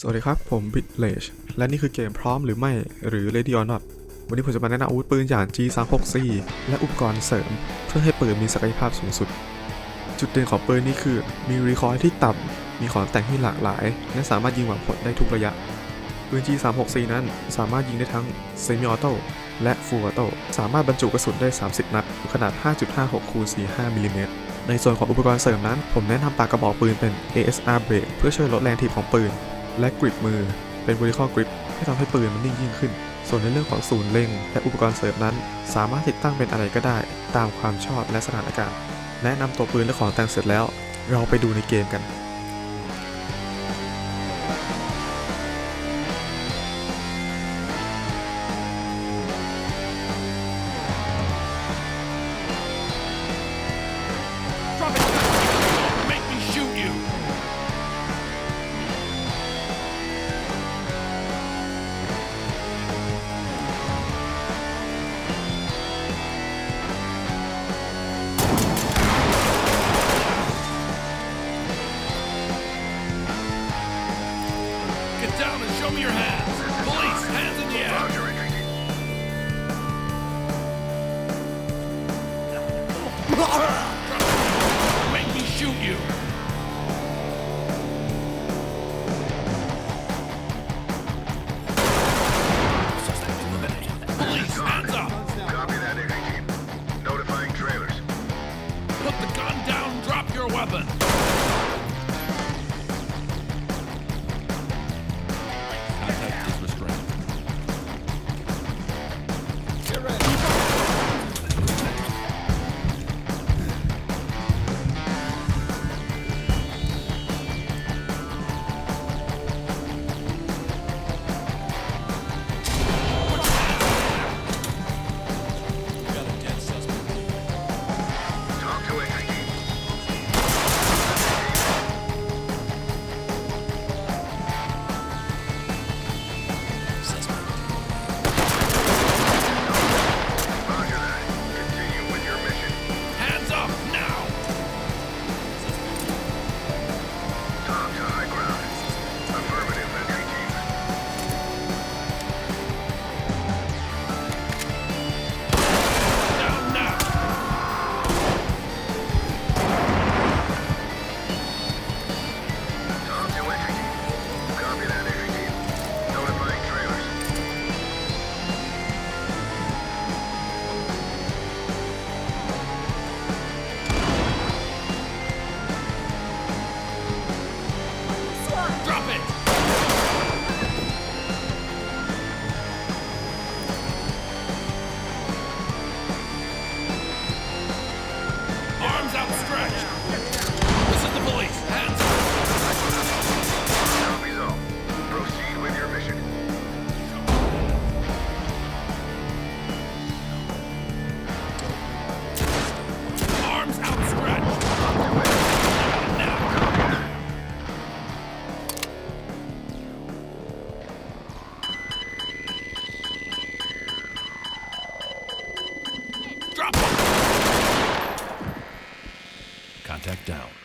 สวัสดีครับ ผม b i t l a g e และนี่คือเกมพร้อมหรือไม่หรือ Ready or Not วันนี้ผมจะมาแนะนำอาวุธปืนอย่าง G36C และอุปกรณ์เสริม เพื่อให้ปืนมีศักยภาพสูงสุด จุดเด่นของปืนนี้คือ มีรีคอยล์ที่ต่ำ มีของแต่งที่หลากหลาย และสามารถยิงหวังผลได้ทุกระยะ ปืน G36C นั้นสามารถยิงได้ทั้ง Semi Auto และ Full Auto สามารถบรรจุกระสุนได้ 30 นัดขนาด 5.56คูณ45มิลลิเมตรในส่วนของอุปกรณ์เสริมนั้น ผมแนะนำปากกระบอกปืนเป็น ASR Brake เพื่อช่วยลดแรงถีบของปืน และกริปมือเป็น vertical grip ให้ทำให้ปืนมันนิ่งยิ่งขึ้น ส่วนในเรื่องของศูนย์เล็งและอุปกรณ์เสริมนั้น สามารถติดตั้งเป็นอะไรก็ได้ ตามความชอบและสถานการณ์ แนะนำตัวปืนและของแต่งเสร็จแล้ว เราไปดูในเกมกัน weapon! Contact down.